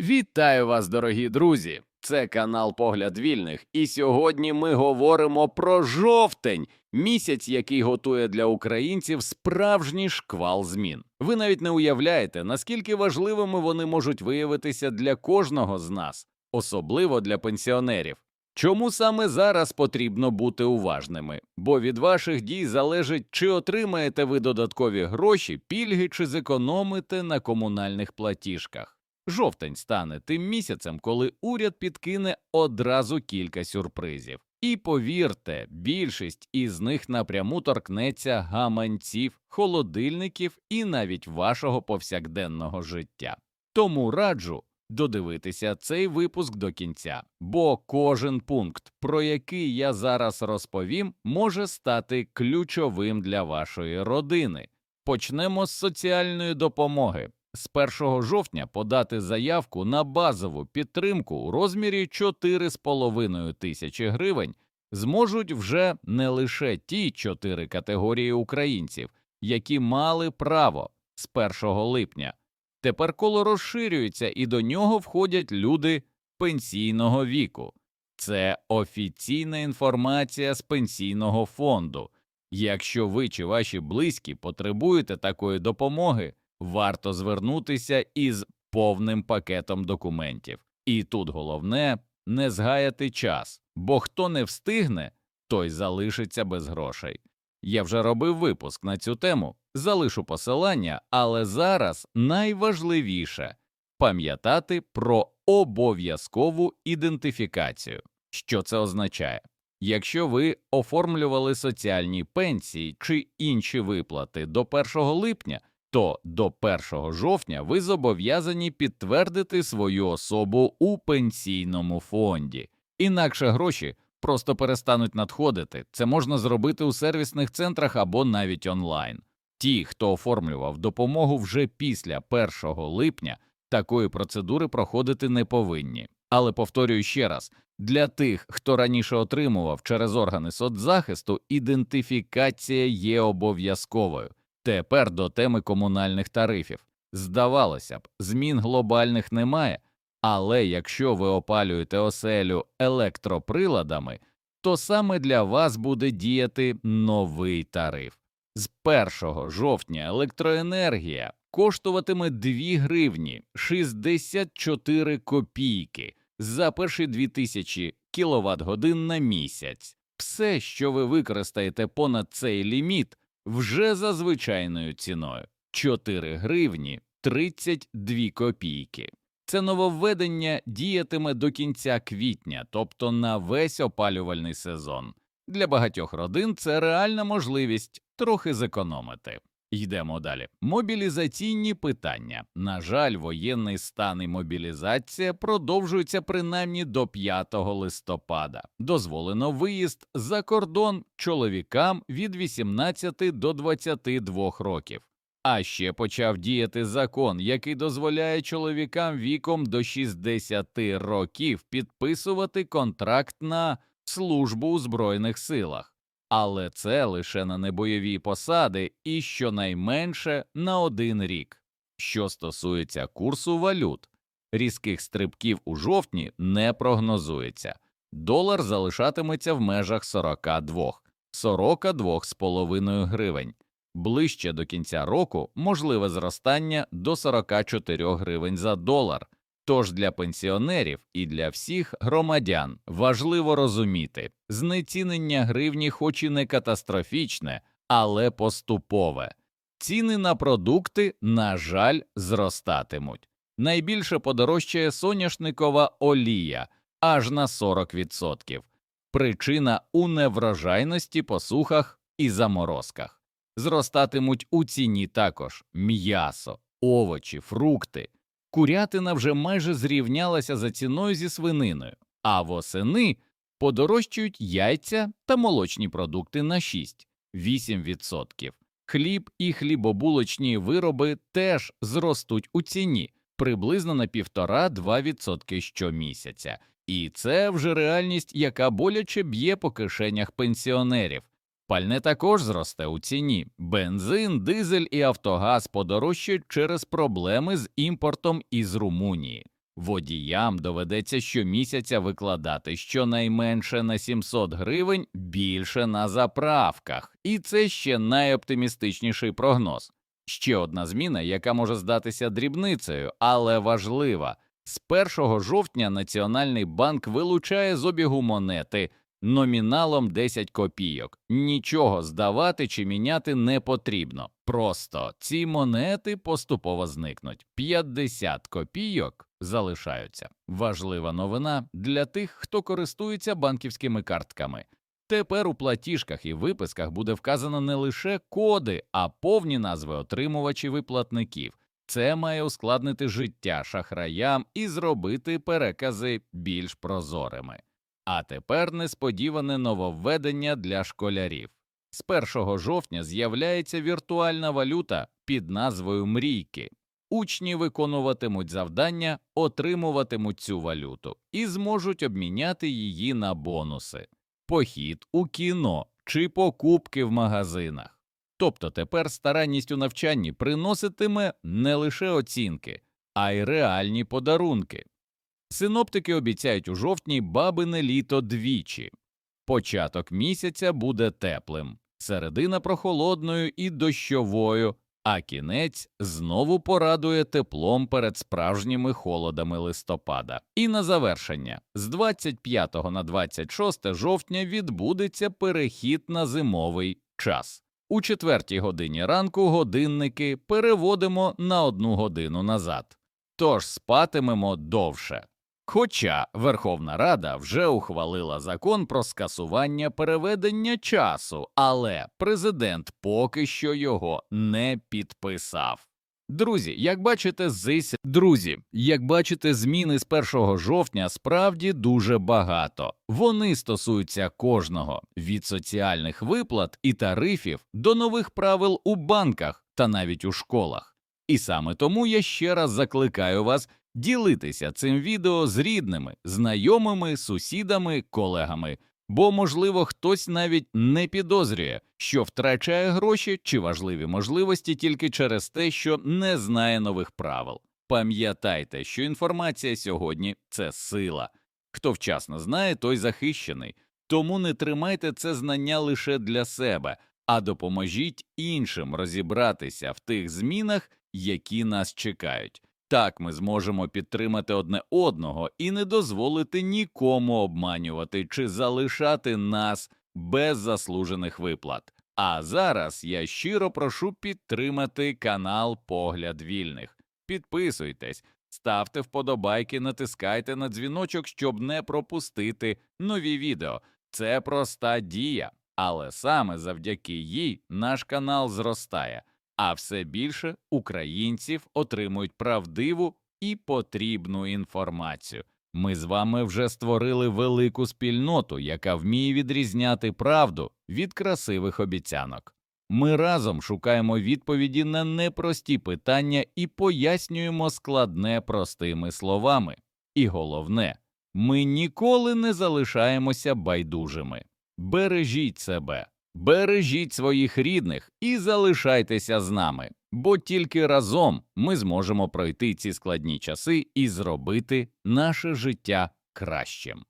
Вітаю вас, дорогі друзі! Це канал Погляд Вільних, і сьогодні ми говоримо про жовтень, місяць, який готує для українців справжній шквал змін. Ви навіть не уявляєте, наскільки важливими вони можуть виявитися для кожного з нас, особливо для пенсіонерів. Чому саме зараз потрібно бути уважними? Бо від ваших дій залежить, чи отримаєте ви додаткові гроші, пільги, чи зекономите на комунальних платіжках. Жовтень стане тим місяцем, коли уряд підкине одразу кілька сюрпризів. І повірте, більшість із них напряму торкнеться гаманців, холодильників і навіть вашого повсякденного життя. Тому раджу додивитися цей випуск до кінця, бо кожен пункт, про який я зараз розповім, може стати ключовим для вашої родини. Почнемо з соціальної допомоги. З 1 жовтня подати заявку на базову підтримку у розмірі 4,5 тисячі гривень зможуть вже не лише ті чотири категорії українців, які мали право з 1 липня. Тепер коло розширюється і до нього входять люди пенсійного віку. Це офіційна інформація з пенсійного фонду. Якщо ви чи ваші близькі потребуєте такої допомоги, варто звернутися із повним пакетом документів. І тут головне не згаяти час, бо хто не встигне, той залишиться без грошей. Я вже робив випуск на цю тему, залишу посилання, але зараз найважливіше пам'ятати про обов'язкову ідентифікацію. Що це означає? Якщо ви оформлювали соціальні пенсії чи інші виплати до 1 липня, то до 1 жовтня ви зобов'язані підтвердити свою особу у пенсійному фонді, інакше гроші просто перестануть надходити. Це можна зробити у сервісних центрах або навіть онлайн. Ті, хто оформлював допомогу вже після 1 липня, такої процедури проходити не повинні. Але повторюю ще раз для тих, хто раніше отримував через органи соцзахисту, ідентифікація є обов'язковою. Тепер до теми комунальних тарифів. Здавалося б, змін глобальних немає, але якщо ви опалюєте оселю електроприладами, то саме для вас буде діяти новий тариф. З 1 жовтня електроенергія коштуватиме 2 гривні 64 копійки за перші 2000 кВт годин на місяць. Все, що ви використаєте понад цей ліміт, вже за звичайною ціною 4 гривні 32 копійки. Це нововведення діятиме до кінця квітня, тобто на весь опалювальний сезон. Для багатьох родин це реальна можливість трохи зекономити. Йдемо далі. Мобілізаційні питання. На жаль, воєнний стан і мобілізація продовжуються принаймні до 5 листопада. Дозволено виїзд за кордон чоловікам від 18 до 22 років. А ще почав діяти закон, який дозволяє чоловікам віком до 60 років підписувати контракт на службу у Збройних силах. Але це лише на небойові посади і щонайменше на один рік. Що стосується курсу валют, різких стрибків у жовтні не прогнозується. Долар залишатиметься в межах 42, 42,5 гривень. Ближче до кінця року можливе зростання до 44 гривень за долар. Тож для пенсіонерів і для всіх громадян важливо розуміти, знецінення гривні, хоч і не катастрофічне, але поступове. Ціни на продукти, на жаль, зростатимуть. Найбільше подорожчає соняшникова олія аж на 40%. Причина у неврожайності, посухах і заморозках. Зростатимуть у ціні також м'ясо, овочі, фрукти. Курятина вже майже зрівнялася за ціною зі свининою, а восени подорожчають яйця та молочні продукти на 6-8%. Хліб і хлібобулочні вироби теж зростуть у ціні приблизно на 1,5-2% щомісяця. І це вже реальність, яка боляче б'є по кишенях пенсіонерів. Пальне також зросте у ціні. Бензин, дизель і автогаз подорожчають через проблеми з імпортом із Румунії. Водіям доведеться щомісяця викладати щонайменше на 700 гривень більше на заправках, і це ще найоптимістичніший прогноз. Ще одна зміна, яка може здатися дрібницею, але важлива. З 1 жовтня Національний банк вилучає з обігу монети номіналом 10 копійок. Нічого здавати чи міняти не потрібно. Просто ці монети поступово зникнуть. 50 копійок залишаються. Важлива новина для тих, хто користується банківськими картками. Тепер у платіжках і виписках буде вказано не лише коди, а повні назви отримувачів і платників. Це має ускладнити життя шахраям і зробити перекази більш прозорими. А тепер несподіване нововведення для школярів. З 1 жовтня з'являється віртуальна валюта під назвою Мрійки. Учні виконуватимуть завдання, отримуватимуть цю валюту і зможуть обміняти її на бонуси, похід у кіно чи покупки в магазинах. Тобто тепер старанність у навчанні приноситиме не лише оцінки, а й реальні подарунки. Синоптики обіцяють у жовтні бабине літо двічі. Початок місяця буде теплим, середина прохолодною і дощовою, а кінець знову порадує теплом перед справжніми холодами листопада. І на завершення з 25 на 26 жовтня відбудеться перехід на зимовий час. У четвертій годині ранку годинники переводимо на одну годину назад, тож спатимемо довше. Хоча Верховна Рада вже ухвалила закон про скасування переведення часу, але президент поки що його не підписав. Друзі, як бачите, зись... друзі, як бачите, зміни з 1 жовтня справді дуже багато. Вони стосуються кожного від соціальних виплат і тарифів до нових правил у банках та навіть у школах. І саме тому я ще раз закликаю вас ділитися цим відео з рідними, знайомими, сусідами, колегами, бо, можливо, хтось навіть не підозрює, що втрачає гроші чи важливі можливості тільки через те, що не знає нових правил. Пам'ятайте, що інформація сьогодні це сила. Хто вчасно знає, той захищений. Тому не тримайте це знання лише для себе, а допоможіть іншим розібратися в тих змінах, які нас чекають. Так ми зможемо підтримати одне одного і не дозволити нікому обманювати чи залишати нас без заслужених виплат. А зараз я щиро прошу підтримати канал Погляд Вільних. Підписуйтесь, ставте вподобайки, натискайте на дзвіночок, щоб не пропустити нові відео. Це проста дія, але саме завдяки їй наш канал зростає а все більше українців отримують правдиву і потрібну інформацію. Ми з вами вже створили велику спільноту, яка вміє відрізняти правду від красивих обіцянок. Ми разом шукаємо відповіді на непрості питання і пояснюємо складне простими словами. І головне, ми ніколи не залишаємося байдужими. Бережіть себе. Бережіть своїх рідних і залишайтеся з нами, бо тільки разом ми зможемо пройти ці складні часи і зробити наше життя кращим.